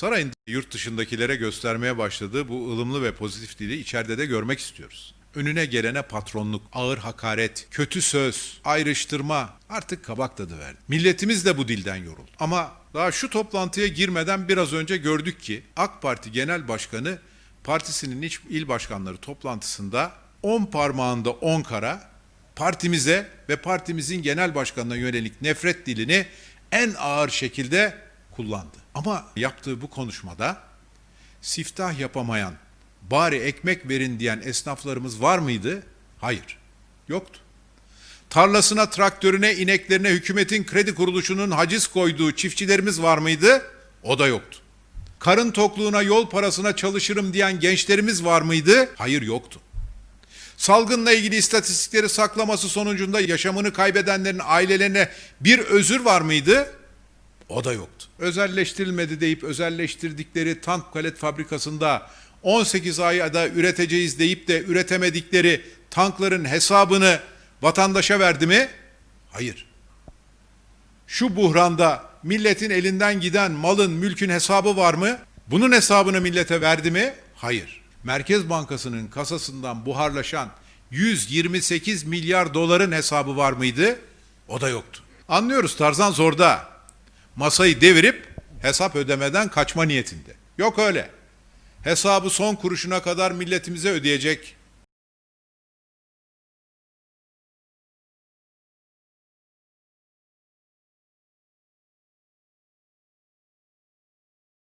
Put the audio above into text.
Sarayın yurt dışındakilere göstermeye başladığı bu ılımlı ve pozitif dili içeride de görmek istiyoruz. Önüne gelene patronluk, ağır hakaret, kötü söz, ayrıştırma artık kabak tadı verdi. Milletimiz de bu dilden yoruldu. Ama daha şu toplantıya girmeden biraz önce gördük ki AK Parti Genel Başkanı partisinin iç- il başkanları toplantısında 10 parmağında 10 kara partimize ve partimizin genel başkanına yönelik nefret dilini en ağır şekilde kullandı. Ama yaptığı bu konuşmada siftah yapamayan, bari ekmek verin diyen esnaflarımız var mıydı? Hayır, yoktu. Tarlasına, traktörüne, ineklerine hükümetin kredi kuruluşunun haciz koyduğu çiftçilerimiz var mıydı? O da yoktu. Karın tokluğuna, yol parasına çalışırım diyen gençlerimiz var mıydı? Hayır, yoktu. Salgınla ilgili istatistikleri saklaması sonucunda yaşamını kaybedenlerin ailelerine bir özür var mıydı? O da yoktu. Özelleştirilmedi deyip özelleştirdikleri tank palet fabrikasında 18 ayda üreteceğiz deyip de üretemedikleri tankların hesabını vatandaşa verdi mi? Hayır. Şu buhranda milletin elinden giden malın, mülkün hesabı var mı? Bunun hesabını millete verdi mi? Hayır. Merkez Bankası'nın kasasından buharlaşan 128 milyar doların hesabı var mıydı? O da yoktu. Anlıyoruz Tarzan zorda. Masayı devirip hesap ödemeden kaçma niyetinde. Yok öyle. Hesabı son kuruşuna kadar milletimize ödeyecek.